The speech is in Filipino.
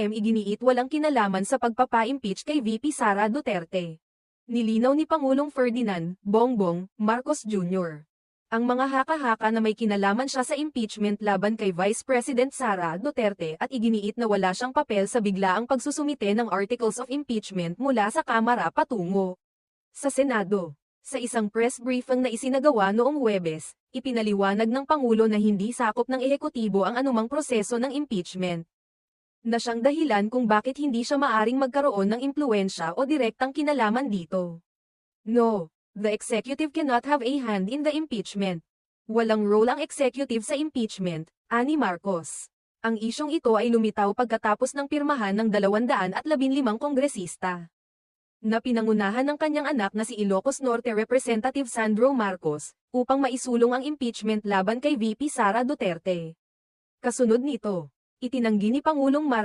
BBM iginiit walang kinalaman sa pagpapa-impeach kay VP Sara Duterte. Nilinaw ni Pangulong Ferdinand, Bongbong, Marcos Jr. Ang mga haka-haka na may kinalaman siya sa impeachment laban kay Vice President Sara Duterte at iginiit na wala siyang papel sa biglaang pagsusumite ng Articles of Impeachment mula sa Kamara patungo sa Senado. Sa isang press briefing na isinagawa noong Huwebes, ipinaliwanag ng Pangulo na hindi sakop ng ehekutibo ang anumang proseso ng impeachment. Na siyang dahilan kung bakit hindi siya maaring magkaroon ng impluensya o direktang kinalaman dito. No, the executive cannot have a hand in the impeachment. Walang role ang executive sa impeachment, ani Marcos. Ang isyong ito ay lumitaw pagkatapos ng pirmahan ng 215 kongresista na pinangunahan ng kanyang anak na si Ilocos Norte Representative Sandro Marcos, upang maisulong ang impeachment laban kay VP Sara Duterte. Kasunod nito, itinanggi ni Pangulong Marcos